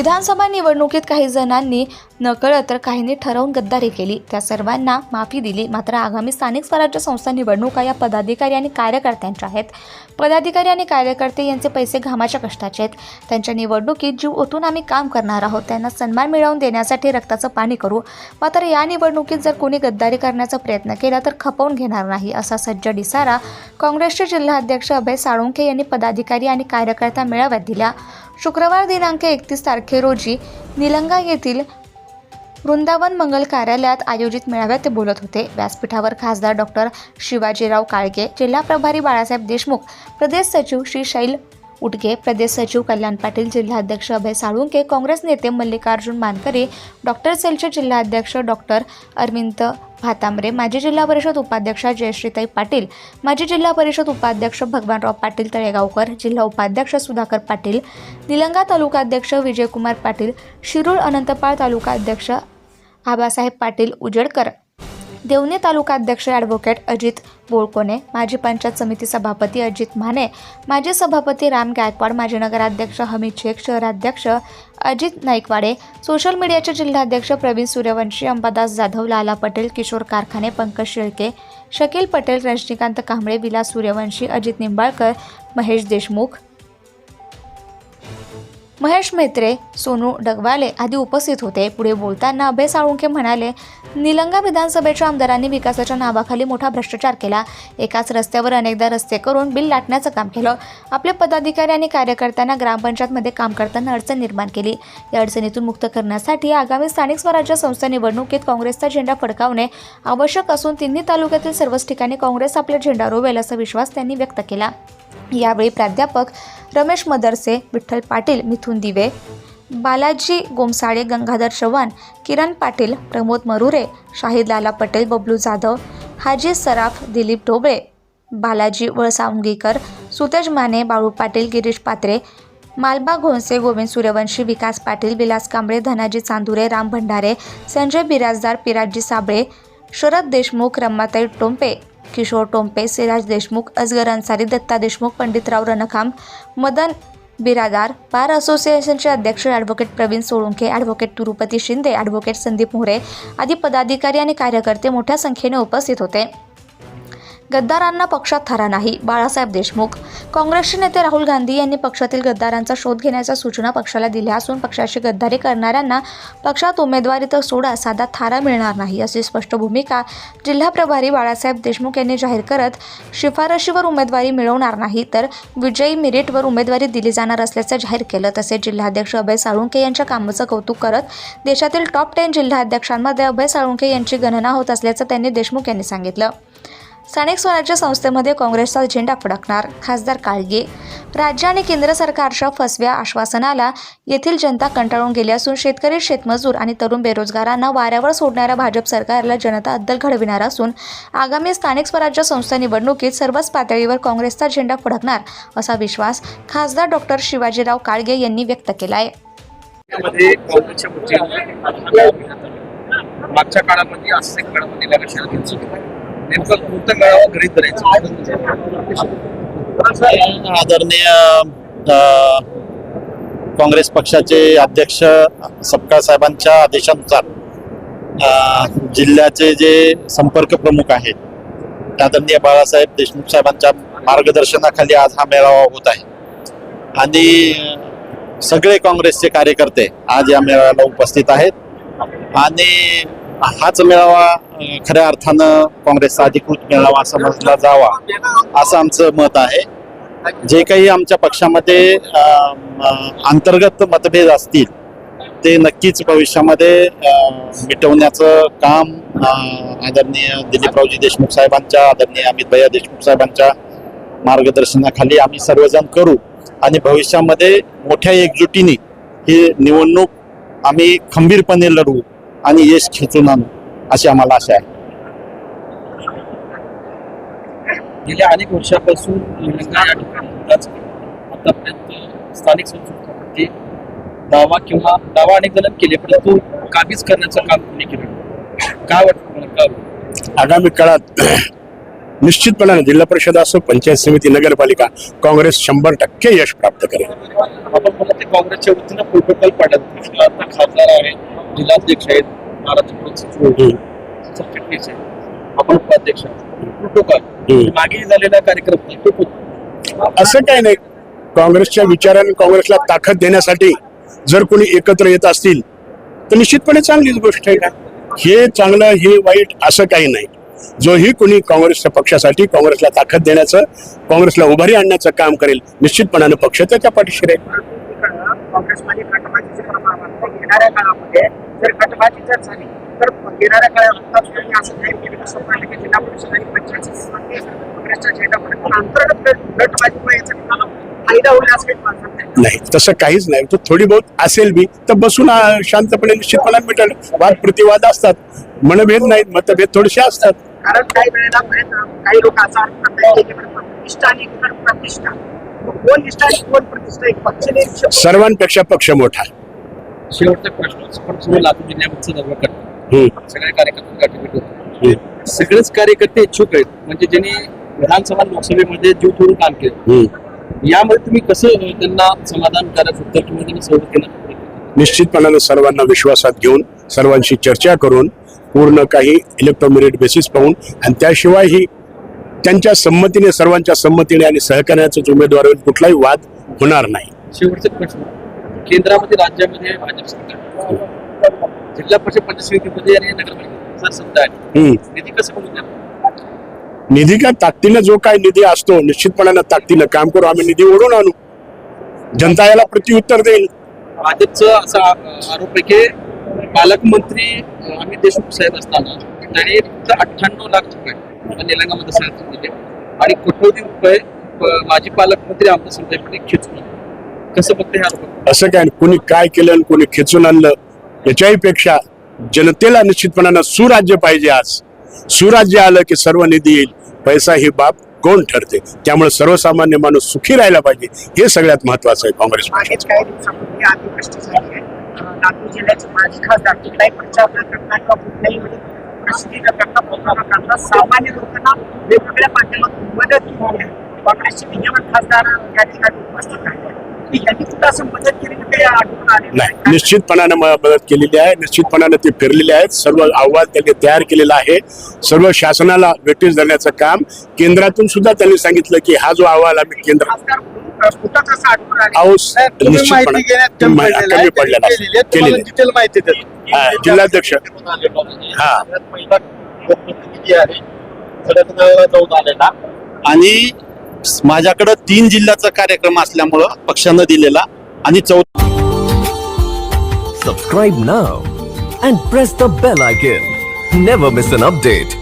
विधानसभा निवडणुकीत काही जणांनी नकळत तर काहींनी ठरवून गद्दारी केली. त्या सर्वांना माफी दिली. मात्र आगामी स्थानिक स्वराज्य संस्था निवडणुका या पदाधिकारी आणि कार्यकर्त्यांच्या आहेत. पदाधिकारी आणि कार्यकर्ते यांचे पैसे घामाच्या कष्टाचे आहेत. त्यांच्या निवडणुकीत जीव ओतून आम्ही काम करणार आहोत. त्यांना सन्मान मिळवून देण्यासाठी रक्ताचं पाणी करू. मात्र या निवडणुकीत जर कोणी गद्दारी करण्याचा प्रयत्न केला तर खपवून घेणार नाही असा सज्जड इशारा काँग्रेसचे जिल्हाध्यक्ष अभय साळुंखे यांनी पदाधिकारी आणि कार्यकर्ता मेळाव्यात दिला. शुक्रवार दिनांक एकतीस तारखे रोजी निलंगा येथील वृंदावन मंगल कार्यालयात आयोजित मेळाव्यात ते बोलत होते. व्यासपीठावर खासदार डॉक्टर शिवाजीराव काळगे जिल्हा प्रभारी बाळासाहेब देशमुख प्रदेश सचिव श्री शैल उटगे प्रदेश सचिव कल्याण पाटील जिल्हाध्यक्ष अभय साळुंके काँग्रेस नेते मल्लिकार्जुन मानकरे डॉक्टर सेलचे जिल्हाध्यक्ष डॉक्टर अरविंद भातांबरे माजी जिल्हा परिषद उपाध्यक्ष जयश्रीताई पाटील माजी जिल्हा परिषद उपाध्यक्ष भगवानराव पाटील तळेगावकर जिल्हा उपाध्यक्ष सुधाकर पाटील निलंगा तालुकाध्यक्ष विजयकुमार पाटील शिरूळ अनंतपाळ तालुकाध्यक्ष आबासाहेब पाटील उजडकर देवणे तालुकाध्यक्ष ॲडव्होकेट अजित बोळकोणे माजी पंचायत समिती सभापती अजित माने माजी सभापती राम गायकवाड माजी नगराध्यक्ष हमीद शेख शहराध्यक्ष अजित नाईकवाडे सोशल मीडियाचे जिल्हाध्यक्ष प्रवीण सूर्यवंशी अंबादास जाधव लाला पटेल किशोर कारखाने पंकज शेळके शकील पटेल रजनीकांत कांबळे विलास सूर्यवंशी अजित निंबाळकर महेश देशमुख महेश मेत्रे सोनू डगवाले आदी उपस्थित होते. पुढे बोलताना अभय साळुंखे म्हणाले निलंगा विधानसभेच्या आमदारांनी विकासाच्या नावाखाली मोठा भ्रष्टाचार केला. एकाच रस्त्यावर अनेकदा रस्ते करून बिल लाटण्याचं काम केलं. आपल्या पदाधिकारी आणि कार्यकर्त्यांना ग्रामपंचायतमध्ये काम करताना अडचण निर्माण केली. या अडचणीतून मुक्त करण्यासाठी आगामी स्थानिक स्वराज्य संस्था निवडणुकीत काँग्रेसचा झेंडा फडकावणे आवश्यक असून तिन्ही तालुक्यातील सर्वच ठिकाणी काँग्रेस आपला झेंडा रोवेल असा विश्वास त्यांनी व्यक्त केला. यावेळी प्राध्यापक रमेश मदरसे विठ्ठल पाटील मिथुन दिवे बालाजी गोमसाळे गंगाधर चव्हाण किरण पाटील प्रमोद मरुरे शाहिद लाला पटेल बबलू जाधव हाजी सराफ दिलीप ढोबळे बालाजी वळसावंगीकर सुतेज माने बाळू पाटील गिरीश पात्रे मालबा घोणसे गोविंद सूर्यवंशी विकास पाटील विलास कांबळे धनाजी चांदुरे राम भंडारे संजय बिराजदार पिराजी साबळे शरद देशमुख रमाताई टोंपे किशोर टोंपे सिराज देशमुख अजगर अन्सारी दत्ता देशमुख पंडितराव रणखाम मदन बिरादार बार असोसिएशनचे अध्यक्ष advocate Praveen Solunkhe advocate Tirupati Shinde advocate Sandeep More आदी पदाधिकारी आणि कार्यकर्ते मोठ्या संख्येने उपस्थित होते. गद्दारांना पक्षात थारा नाही बाळासाहेब देशमुख. काँग्रेसचे नेते राहुल गांधी यांनी पक्षातील गद्दारांचा शोध घेण्याच्या सूचना पक्षाला दिल्या असून पक्षाशी गद्दारी करणाऱ्यांना पक्षात उमेदवारी तर सोडा साधा थारा मिळणार नाही अशी स्पष्ट भूमिका जिल्हा प्रभारी बाळासाहेब देशमुख यांनी जाहीर करत शिफारशीवर उमेदवारी मिळवणार नाही तर विजयी मेरिटवर उमेदवारी दिली जाणार असल्याचं जाहीर केलं तसेच जिल्हाध्यक्ष अभय साळुंके यांच्या कामाचं कौतुक करत देशातील टॉप टेन जिल्हाध्यक्षांमध्ये अभय साळुंके यांची गणना होत असल्याचं त्यांनी देशमुख यांनी सांगितलं. स्थानिक स्वराज्य संस्थेमध्ये काँग्रेसचा झेंडा फडकणार खासदार काळगे. राज्य आणि केंद्र सरकारच्या फसव्या आश्वासनाला येथील जनता कंटाळून गेली असून शेतकरी शेतमजूर आणि तरुण बेरोजगारांना वाऱ्यावर सोडणाऱ्या भाजप सरकारला जनता अद्दल घडविणार असून आगामी स्थानिक स्वराज्य संस्था निवडणुकीत सर्वच पातळीवर काँग्रेसचा झेंडा फडकणार असा विश्वास खासदार डॉक्टर शिवाजीराव काळगे यांनी व्यक्त केला आहे मागच्या काळामध्ये असंच काळामध्ये लक्षात घेऊ नेमका कोणता मेळावा गृहीत धरायचा आदरणीय काँग्रेस पक्षाचे अध्यक्ष सपकाळ साहेबांच्या आदेशानुसार जिल्ह्याचे जे संपर्क प्रमुख आहेत आदरणीय बाळासाहेब देशमुख साहेबांच्या मार्गदर्शनाखाली आज हा मेळावा होत आहे. आणि सगळे काँग्रेसचे कार्यकर्ते आज या मेळाव्याला उपस्थित आहेत. आणि हाच मेळावा खऱ्या अर्थानं काँग्रेसचा अधिकृत मेळावा समजला जावा असं आमचं मत आहे. जे काही आमच्या पक्षामध्ये अंतर्गत मतभेद असतील ते नक्कीच भविष्यामध्ये मिटवण्याचं काम आदरणीय दिलीपरावजी देशमुख साहेबांच्या आदरणीय अमित भैया देशमुख साहेबांच्या मार्गदर्शनाखाली आम्ही सर्वजण करू आणि भविष्यामध्ये मोठ्या एकजुटीने ही निवडणूक आम्ही खंबीरपणे लढवू. आणि यश खेचून आणू अशी आम्हाला आशा आहे. गेल्या अनेक वर्षापासून निलंगा या ठिकाणी होताच आतापर्यंत स्थानिक संस्कृतीवरती दावा किंवा दावा अनेक जण केले परंतु काबीज करण्याचं काम कोणी केलं काय वाटतं का आगामी काळात निश्चितपणाने जिल्हा परिषद असो पंचायत समिती नगरपालिका काँग्रेस शंभर टक्के यश प्राप्त करेल. आपण मला ते काँग्रेसच्या वतीनं प्रोटोकॉल पाडत आता खासदार आहे जिल्हाध्यक्ष आहेत महाराष्ट्र सचिव. सरचिटणीस आहेत. आपण उपाध्यक्ष. मागे झालेला कार्यक्रम. असं काही नाही. काँग्रेसच्या विचाराने काँग्रेसला ताकद देण्यासाठी जर कोणी एकत्र येत असतील तर निश्चितपणे चांगलीच गोष्ट आहे का हे चांगलं हे वाईट असं काही नाही. जोही कोणी काँग्रेसच्या पक्षासाठी काँग्रेसला ताकद देण्याचं काँग्रेसला उभारी आणण्याचं काम करेल निश्चितपणानं पक्ष त्याच्या पाठीशी राहील. येणाऱ्या काळामध्ये जर गटबाजी जर झाली तर येणाऱ्या तुम्ही असं जाहीर केलं की जिल्हा परिषद आणि पंचायत काँग्रेसच्या झेंडापर्यंत पण अंतर्गत गट- गटबाजीमुळे याचा काही वाटत नाही. तसं काहीच नाही. तो थोडी बहुत असेल बी तर बसून शांतपणे निश्चितपणे मिटेल. वाद प्रतिवाद असतात. मनभेद नाहीत मतभेद थोडेसे असतात. कारण काही वेळेला काही लोक असा निष्ठा आणि प्रतिष्ठा. कोण निष्ठा आणि कोण प्रतिष्ठा सर्वांपेक्षा पक्ष मोठा शेवटचा प्रश्न आपण सगळं लातूर जिल्ह्यामध्ये दौरा करतो. हम्म. सगळे कार्यकर्ते गाठीभेट होतो सगळेच कार्यकर्ते इच्छुक आहेत. म्हणजे ज्यांनी विधानसभा लोकसभेमध्ये जीव तोडून काम केलं. यामध्ये तुम्ही कसं त्यांना समाधानकारक उत्तर किंवा त्यांना केलं? निश्चितपणानं सर्वांना विश्वासात घेऊन सर्वांशी चर्चा करून पूर्ण काही इलेक्ट्रोमेरिट बेसिस पाहून आणि त्याशिवायही त्यांच्या संमतीने सर्वांच्या संमतीने आणि सहकार्याचाच उमेदवार कुठलाही वाद होणार नाही. शेवटचा प्रश्न. केंद्रामध्ये राज्यामध्ये भाजप सरकार. जिल्हा परिषद पंचायत समितीमध्ये आणि नगरपालिकेत जर सत्ता आहे. निधी कसं द्या निधी का ताकदीनं जो काय निधी असतो निश्चितपणानं ताकदीनं काम करू. आम्ही निधी ओढून आणू. जनता याला प्रत्युत्तर देईल. भाजपचं असा आरोप आहे की पालकमंत्री अमित देशमुख साहेब असताना त्यांनी फक्त अठ्ठ्याण्णव लाख रुपये निलंगा मतदारसंघातून दिले. आणि कोट्यवधी रुपये माजी पालकमंत्री आमदार संजय खेचून आणले. कसं बघते असं काय. कोणी काय केलं आणि कोणी खेचून आणलं याच्याही पेक्षा जनतेला निश्चितपणानं सुराज्य पाहिजे आज. सुराज्य आलं की सर्व निधी येईल. पैसा ही बाब कोण ठरते? त्यामुळे सर्वसामान्य माणूस सुखी राहायला पाहिजे. हे सगळ्यात महत्वाचं आहे काँग्रेस पक्षाचं. सामान्य लोकांना वेगवेगळ्या मदत काँग्रेसचे विद्यमान खासदार या ठिकाणी उपस्थित आहेत. नाही नाही निश्चितपणानं म- मदत केलेली आहे. निश्चितपणानं ते फिरलेले आहेत. सर्व अहवाल त्यांनी तयार केलेला आहे. सर्व शासनाला वेटीस धरण्याचं काम केंद्रातून सुद्धा त्यांनी सांगितलं की हा जो अहवाल आम्ही केंद्र हा, जिल्हाध्यक्ष हा. आणि माझ्याकडं तीन जिल्ह्याचा कार्यक्रम असल्यामुळं पक्षानं दिलेला आणि चौथा सबस्क्राईब ना and press the bell icon never miss an update